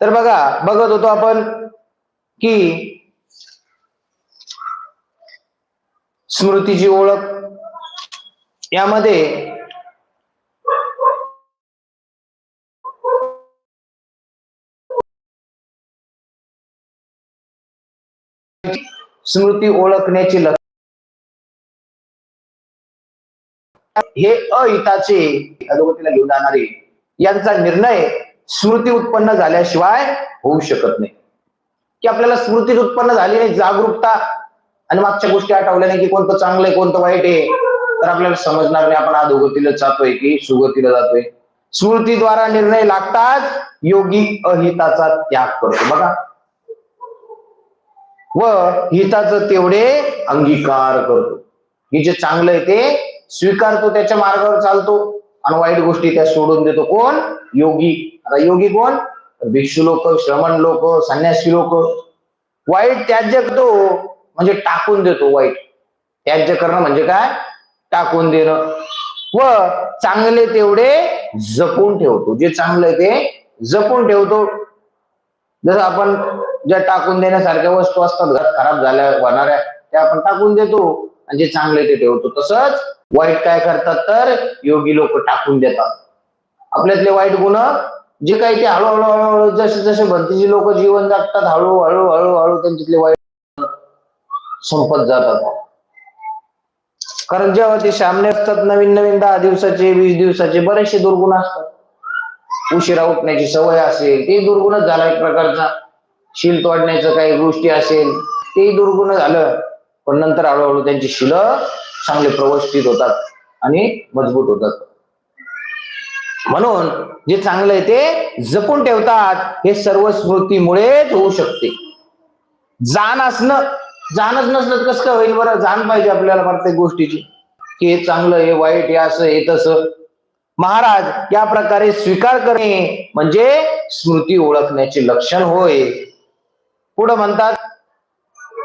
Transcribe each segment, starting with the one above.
तर बघा बघत होतो आपण की स्मृतीची ओळख यामध्ये स्मृती ओळखण्याची लक्ष हे अहिताचे अधोगतीला घेऊन जाणारे यांचा निर्णय स्मृती उत्पन्न झाल्याशिवाय होऊ शकत नाही. की आपल्याला स्मृतीच उत्पन्न झाली नाही जागरूकता आणि मागच्या गोष्टी आठवल्या नाही की कोणतं चांगलं आहे कोणतं वाईट आहे तर आपल्याला समजणार नाही. आपण अधोगतीला जातोय की सुगतीला जातोय. स्मृतीद्वारा निर्णय लागताच योगी अहिताचा त्याग करतो. बघा. व हिताचं तेवढे अंगीकार करतो. की जे चांगलं आहे ते स्वीकारतो त्याच्या मार्गावर चालतो. आणि वाईट गोष्टी त्या सोडून देतो. कोण? योगी. आता योगी कोण? भिक्षू लोक श्रमण लोक संन्यासी लोक. वाईट त्याज्य करतो म्हणजे टाकून देतो वाईट. त्याज्य करणं म्हणजे काय? टाकून देणं. व चांगले तेवढे जपून ठेवतो. जे चांगलं ते जपून ठेवतो. जसं आपण ज्या टाकून देण्यासारख्या वस्तू असतात घरात खराब झाल्या होणाऱ्या त्या आपण टाकून देतो. म्हणजे आणि जे चांगले ते ठेवतो तसंच वाईट काय करतात तर योगी लोक टाकून देतात. आपल्यातले वाईट गुण जे काही ते हळूहळू हळूहळू जसे जसे भरतीची लोक जीवन जगतात हळूहळू हळूहळू त्यांच्यातले वाईट संपत जातात. कारण जेव्हा ते सामने असतात नवीन नवीन दहा दिवसाचे वीस दिवसाचे बरेचसे दुर्गुण असतात. उशिरा उठण्याची सवय असेल ते दुर्गुणच झाला एक प्रकारचा. शील तोडण्याचं काही गोष्टी असेल ते दुर्गुण झालं. पण नंतर हळूहळू त्यांची शिल चांगले प्रवस्थित होतात आणि मजबूत होतात. म्हणून जे चांगलं आहे ते जपून ठेवतात हे सर्व स्मृतीमुळेच होऊ शकते. जाण असणं जाणच नसलं तर कसं काय होईल बरं? जाण पाहिजे आपल्याला प्रत्येक गोष्टीची. की हे चांगलं हे वाईट हे असं हे तसं. महाराज या प्रकारे स्वीकार करणे म्हणजे स्मृती ओळखण्याचे लक्षण होय. पुढे म्हणतात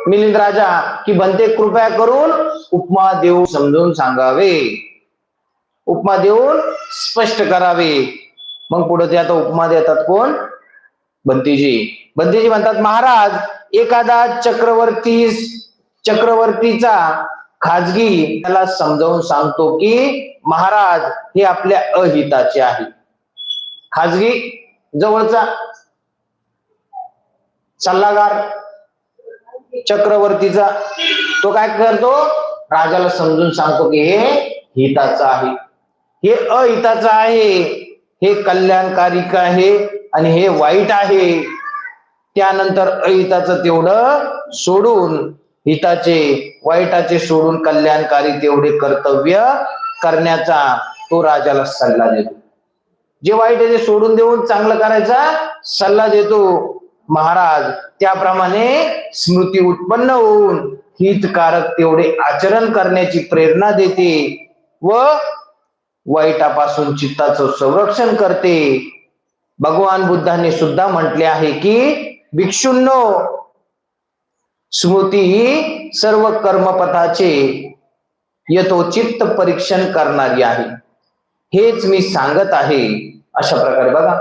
मिलिंद राजा की बनते कृपया करून उपमा देऊन समजून सांगावे. उपमा देऊन स्पष्ट करावे. मग पुढे ते आता उपमा देतात कोण? बंतीजी. बंतीजी म्हणतात महाराज एखादा चक्रवर्ती चक्रवर्तीचा खाजगी त्याला समजावून सांगतो की महाराज हे आपल्या अहिताचे आहे. खाजगी जवळचा सल्लागार चक्रवर्तीचा. तो काय करतो? राजाला समजून सांगतो की हे हिताचं आहे. हे अहिताचं आहे. हे कल्याणकारिक आहे? आणि हे वाईट आहे. त्यानंतर अहिताचं तेवढं सोडून हिताचे वाईटाचे सोडून कल्याणकारी तेवढे कर्तव्य करण्याचा तो राजाला सल्ला देतो. जे वाईट आहे ते सोडून देऊन चांगलं करायचा सल्ला देतो. महाराज त्याप्रमाणे स्मृती उत्पन्न होऊन हितकारक तेवढे आचरण करण्याची प्रेरणा देते व वाईटापासून चित्ताचं संरक्षण करते. भगवान बुद्धांनी सुद्धा म्हटले आहे की भिक्षुंनो स्मृती ही सर्व कर्मपथाचे यथोचित परीक्षण करणारी आहे. हेच मी सांगत आहे अशा प्रकारे बघा.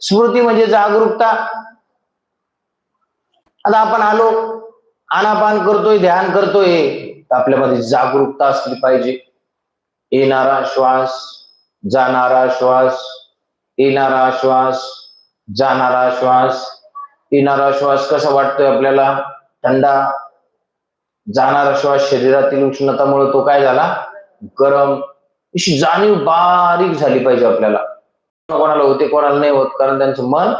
स्मृती म्हणजे जागरूकता. आता आपण आलो आनापान करतोय ध्यान करतोय तर आपल्यामध्ये जागरूकता असली पाहिजे. येणारा श्वास जाणारा श्वास येणारा श्वास जाणारा श्वास. येणारा श्वास कसा वाटतोय आपल्याला? थंडा. जाणारा श्वास शरीरातील उष्णतामुळे तो काय झाला? गरम. अशी जाणीव बारीक झाली पाहिजे आपल्याला. कोणाला होते कोणाला नाही होत कारण त्यांचं मन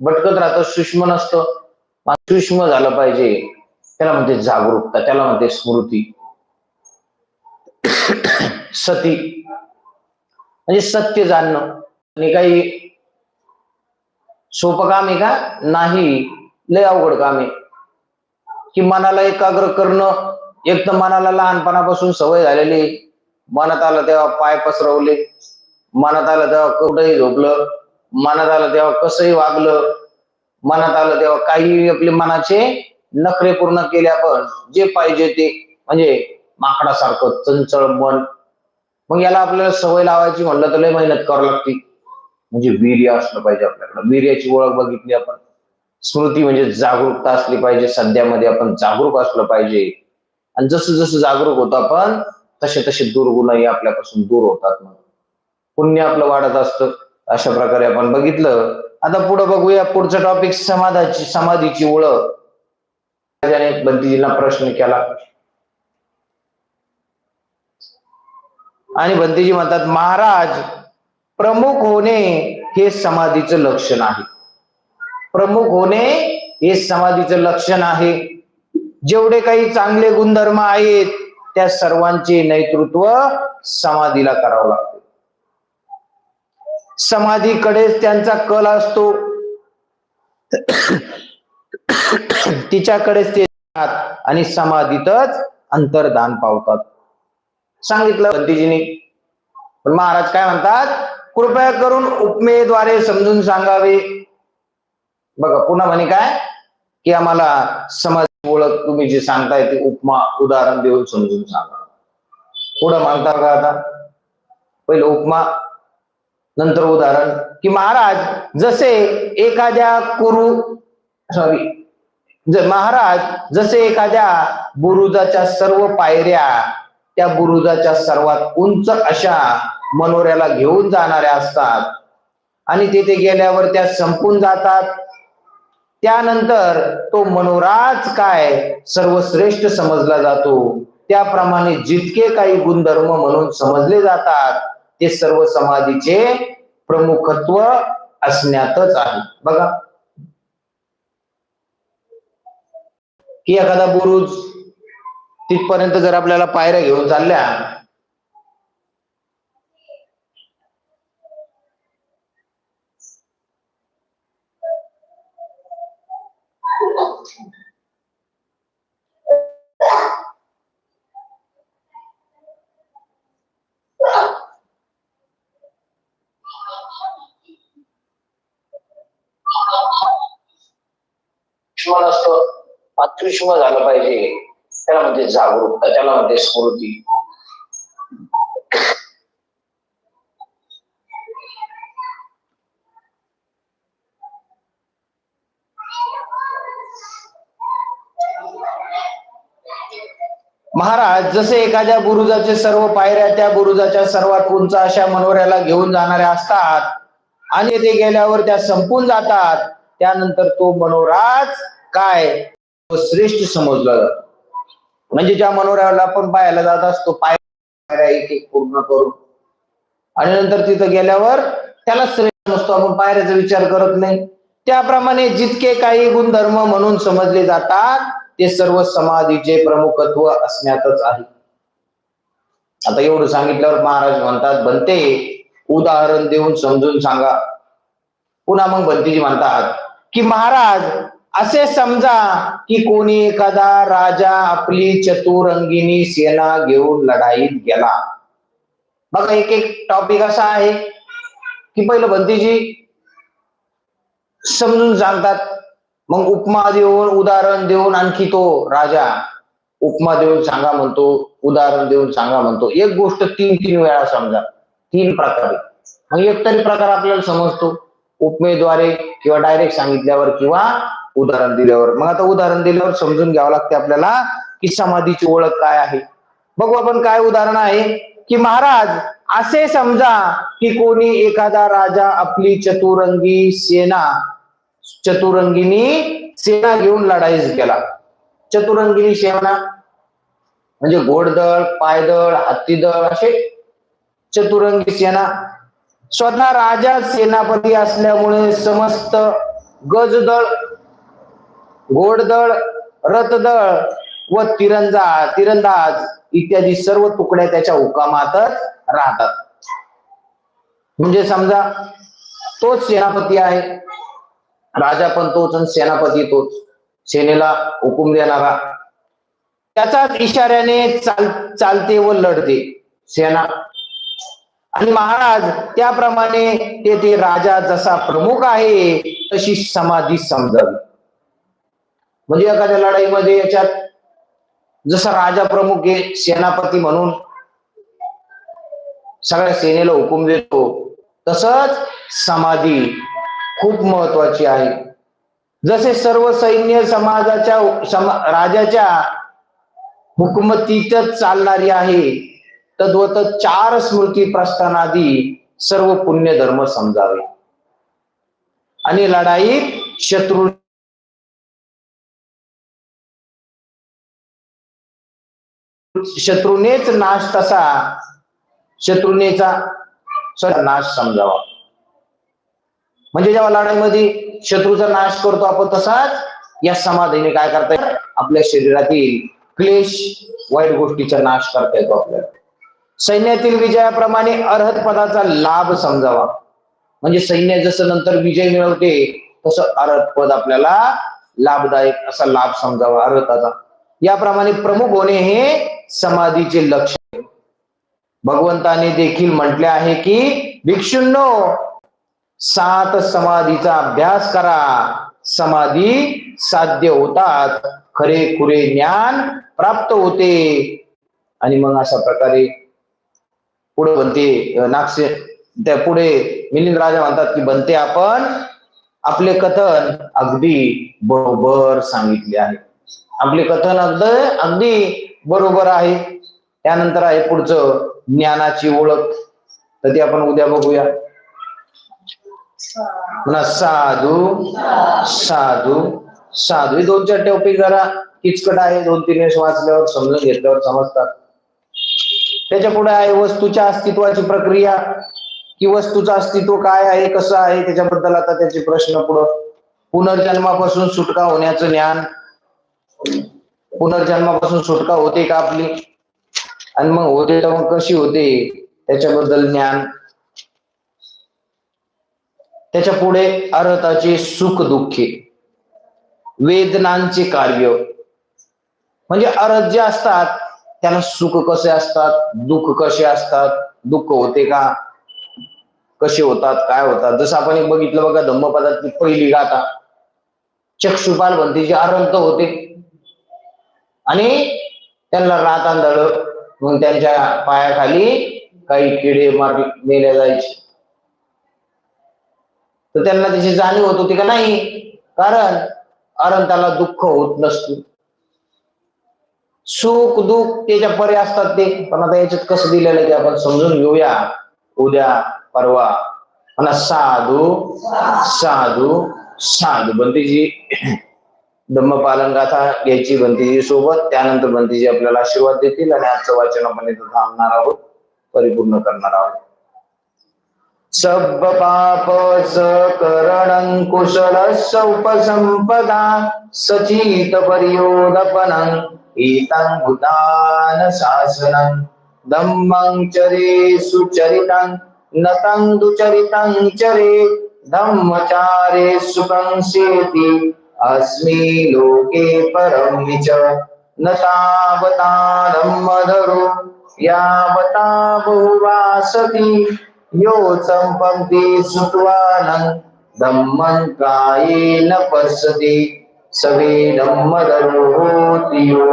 भटकत राहतं सूक्ष्म नसतं. सूक्ष्म झालं पाहिजे. त्याला म्हणते जागरूकता त्याला म्हणते स्मृती. सती. म्हणजे सत्य जाणणं. आणि काही सोपं काम आहे का? नाही. लय अवघड काम आहे. की मनाला एकाग्र करणं. एक तर मनाला लहानपणापासून सवय झालेली मनात आलं तेव्हा पाय पसरवले. मनात आलं तेव्हा कुठंही झोपलं. मनात आलं तेव्हा कसंही वागलं. मनात आलं तेव्हा काही आपले मनाचे नखरे पूर्ण केले आपण जे पाहिजे ते. म्हणजे माकडासारखं चंचळ मन. मग याला आपल्याला सवय लावायची म्हणलं तर लय मेहनत करावं लागते. म्हणजे वीर्य असलं पाहिजे आपल्याकडे. वीर्याची ओळख बघितली आपण. स्मृती म्हणजे जागरूकता असली पाहिजे. सध्यामध्ये आपण जागरूक असलं पाहिजे. आणि जसं जसं जागरूक होतो आपण तसे तसे दुर्गुणही आपल्यापासून दूर होतात मग. पुण्य आपलं वाढत असतं. अशा प्रकारे आपण बघितलं आता पुढे बघूया पुढचं टॉपिक समाधाची समाधीची ओळख. त्याने बंदीजींना प्रश्न केला. आणि बंदीजी म्हणतात महाराज प्रमुख होणे हे समाधीचं लक्षण आहे. प्रमुख होणे हे समाधीचं लक्षण आहे. जेवढे काही चांगले गुणधर्म आहेत त्या सर्वांचे नेतृत्व समाधीला करावं लागतं. समाधीकडेच त्यांचा कल असतो. तिच्याकडेच ते आणि समाधीतच अंतर्दान पावतात. सांगितलं बंदीजीने पण महाराज काय म्हणतात? कृपया करून उपमेद्वारे समजून सांगावे. बघा पुन्हा म्हणे काय? की आम्हाला समाज ओळख तुम्ही जे सांगताय ते उपमा उदाहरण देऊन समजून सांगा. पुढं मानता का आता? पहिलं उपमा. नंतर उदाहरण की महाराज जसे एखाद्या कुरु सॉरी महाराज जसे एखाद्या बुरुजाच्या सर्व पायऱ्या त्या बुरुजाच्या सर्वात उंच अशा मनोऱ्याला घेऊन जाणाऱ्या असतात. आणि तेथे गेल्यावर त्या संपून जातात. त्यानंतर तो मनोराज काय सर्वश्रेष्ठ समजला जातो. त्याप्रमाणे जितके काही गुणधर्म म्हणून समजले जातात ते सर्व समाधीचे प्रमुखत्व असण्यातच आहे. बघा. की एखादा बुरुज तिथपर्यंत जर आपल्याला पायऱ्या घेऊन चालल्या शिवण असतं अत्युष्म झालं पाहिजे. त्याला म्हणजे जागरूकता त्याला म्हणजे स्मृती महाराज जसे एखाद्या बुरुजाचे सर्व पायऱ्या त्या बुरुजाच्या सर्वात उंच अशा मनोऱ्याला घेऊन जाणाऱ्या असतात आणि ते गेल्यावर त्या संपून जातात त्यानंतर तो मनोराज काय? श्रेष्ठ समजला जातो. म्हणजे ज्या मनोऱ्याला आपण पाहायला जात असतो पाय एक एक पूर्ण करून. आणि नंतर तिथं गेल्यावर त्याला श्रेष्ठ नसतो आपण पायऱ्याचा विचार करत नाही. त्याप्रमाणे जितके काही गुणधर्म म्हणून समजले जातात ते सर्व समाधीचे प्रमुखत्व असण्यातच आहे. आता एवढं सांगितल्यावर महाराज म्हणतात बनते. उदाहरण देऊन समजून सांगा. पुन्हा मग बंतीजी म्हणतात की महाराज असे समजा की कोणी एखादा राजा आपली चतुरंगिनी सेना घेऊन लढाईत गेला. बघा एक एक टॉपिक असा आहे की पहिलं भंतीजी समजून सांगतात. मग उपमा देऊन उदाहरण देऊन आणखी तो राजा उपमा देऊन सांगा म्हणतो उदाहरण देऊन सांगा म्हणतो. एक गोष्ट तीन तीन वेळा समजा. तीन प्रकारे. मग एक तरी प्रकार आपल्याला समजतो. उपमेद्वारे किंवा डायरेक्ट सांगितल्यावर किंवा उदाहरण दिल्यावर. मग आता उदाहरण दिल्यावर समजून घ्यावं लागते आपल्याला की समाधीची ओळख काय आहे. बघू आपण काय उदाहरण आहे की महाराज असे समजा की कोणी एखादा राजा आपली चतुरंगी सेना चतुरंगिनी सेना घेऊन लढाईस गेला चतुरंगिनी सेना म्हणजे घोडदळ पायदळ हत्तीदळ असे चतुरंगी सेना. स्वतः राजा सेनापती असल्यामुळे समस्त गजदळ घोडदळ रथदळ व तिरंजा तिरंदाज इत्यादी सर्व तुकड्या त्याच्या हुकामातच राहतात. म्हणजे समजा तोच सेनापती आहे. राजा पण तोच आणि सेनापती तोच. सेनेला हुकूम देणारा. त्याचाच इशाऱ्याने चाल चालते व लढते सेना. आणि महाराज त्याप्रमाणे तेथे राजा जसा प्रमुख आहे तशी समाधी समजावी. म्हणजे एखाद्या लढाईमध्ये याच्यात जसा राजा प्रमुख आहे सेनापती म्हणून सगळ्या सेनेला हुकूम देतो तसंच समाधी खूप महत्वाची आहे. जसे सर्व सैन्य समाजाच्या समा राजाच्या हुकमतीतच चालणारी आहे तद्वत चार स्मृती प्रस्थानादी सर्व पुण्य धर्म समजावे. आणि लढाईत शत्रू शत्रूनेच नाश तसा शत्रुनेचा नाश समजावा. म्हणजे जेव्हा लढाईमध्ये शत्रूचा नाश करतो आपण तसाच या समाधीने काय करता येईल आपल्या शरीरातील क्लेश वाईट गोष्टीचा नाश करता येतो आपल्याला. सैन्यातील विजयाप्रमाणे अर्हत पदाचा लाभ समजावा. म्हणजे सैन्य जसं नंतर विजय मिळवते तसं अर्हत पद आपल्याला लाभदायक असा लाभ समजावा अर्हताचा. याप्रमाणे प्रमुख होणे हे समाधीचे लक्ष्य भगवंताने देखील म्हटले आहे की भिक्षुंनो सात समाधीचा अभ्यास करा. समाधी साध्य होतात. खरे खुरे ज्ञान प्राप्त होते. आणि मग अशा प्रकारे पुढे बनते नागसे त्या पुढे मिलिंद राजा म्हणतात की बनते आपण आपले कथन. अगदी बरोबर सांगितले आहे. आपले कथन अगदी अगदी बरोबर आहे. त्यानंतर आहे पुढचं ज्ञानाची ओळख. तर ती आपण उद्या बघूया. म्हणा साधू साधू साधू. हे दोन चार टॉपिक जरा किचकट आहे. दोन तीन वेळेस वाचल्यावर समजून घेतल्यावर समजतात. त्याच्या पुढे आहे वस्तूच्या अस्तित्वाची प्रक्रिया. की वस्तूचं अस्तित्व काय आहे कसं आहे त्याच्याबद्दल आता त्याचे प्रश्न पुढं. पुनर्जन्मापासून सुटका होण्याचं ज्ञान. पुनर्जन्मापासून सुटका होते का आपली? आणि मग होते तर मग कशी होते? त्याच्याबद्दल ज्ञान. त्याच्या पुढे अर्थाचे सुख दुःखे. वेदनांचे कार्य. म्हणजे अर्थ जे असतात त्याला सुख कसे असतात? दुःख कसे असतात? दुःख होते का? कसे होतात? काय होतात? जसं आपण एक बघितलं बघा धम्मपदातली पहिली गाथा. चक्षुपाल बनतेचे अरंत होते आणि त्यांना रात आंधळ म्हणून त्यांच्या पायाखाली काही किडे मार नेले जायचे. तर त्यांना त्याची जाणीव होत होती का नाही? कारण कारण त्याला दुःख होत नसतो. सुख दुःख त्याच्या परे असतात ते. पण आता याच्यात कसं दिलेलं आहे ते आपण समजून घेऊया. उद्या परवा. पण साधू साधू साधू. बंदीजी धम्मपालन गाथा घ्यायची बंदीजी सोबत त्यानंतर बंदीजी आपल्याला आशीर्वाद देतील आणि आजचं वाचन आपण इथं थांबणार आहोत परिपूर्ण करणार आहोत. सब पाप सकरण कुशल उपसंपदा सचित पर्योदपनं एतं भूतान शासनं धम्मं चरे सुचरितं नतं दुचरितं चरे धम्मचारे सुखं सेति अस्मि लोके परं च न तावता धम्मधरो यावता बहुवासति यो सम्पन्ति सुत्वानं धम्मं कायेन पश्यति। सवे धम्मधरो होति यो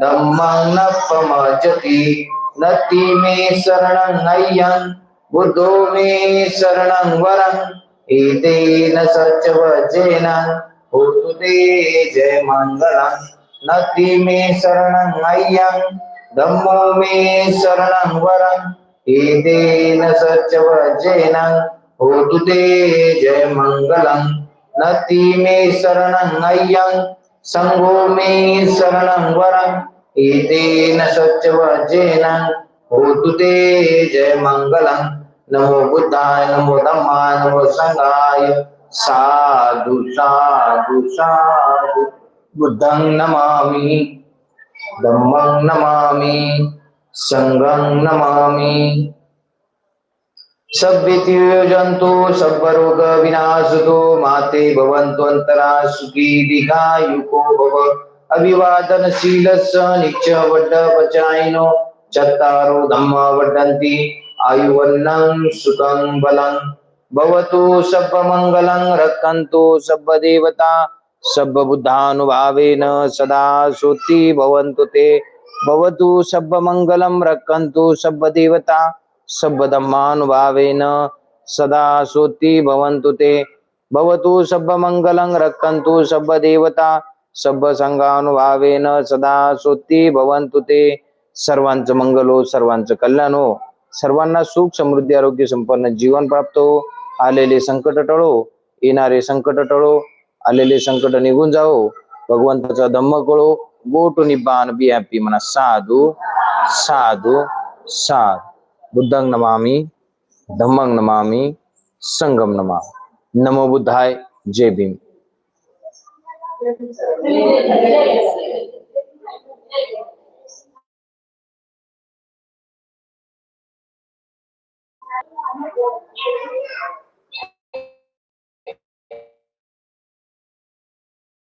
धम्मं न पमजति। नति मे शरणं अय्यं बुद्धो मे शरणं वरन्। एतेन सत्यवचेन होतु ते जय मंगलम नति मे शरणं अय्यं धम्मो मे शरणं वरम् एतेन सत्यवचेन होतु ते जय मंगलम नति मे शरणं अय्यं सङ्गो मे शरणं वरम् एतेन सत्यवचेन होतु ते जय मङ्गलम् नमो बुद्धाय नमो धम्माय नमो संघाय. साधु साधु साधु। बुद्धं नमामि धम्मं नमामि संघं नमामि। सभ्यतीय सर्वरोगविनाशतो विनाशतो माते भवन्तु अन्तरा सुखी दीर्घायुको भव। अभिवादनशीलस्य निच वड्डपचायिनो चत्तारो धम्मा वर्धन्ति। आयुवन्नं सुखं बलं भवतु सर्वमङ्गलं रक्षन्तु सर्वदेवता सर्वबुद्धानुभावेन सदा श्रुति भवन्तु ते। भवतु सर्वमङ्गलं रक्षन्तु सर्वदेवता सर्वधम्मानुभावेन सदा सोती भवन्तु ते। भवतु सर्वमङ्गलं रक्षन्तु सर्वदेवता देवता सदा सोती भवन्तु ते। सर्वांचं मंगल हो सर्वांचं कल्याण। हो सर्वांना सुख समृद्धी आरोग्य संपन्न जीवन प्राप्त। हो आलेले संकट टळो येणारे संकट टळो आलेले संकट निघून जाओ भगवंताचा धम्म कळो गो टू निबान बी हॅपी म्हणा साधू साधू साध. बुद्धंग नमामी धम्मंग नमामी संगम नमा नमो बुद्धाय जय Bhim. Thank you.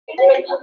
Thank you.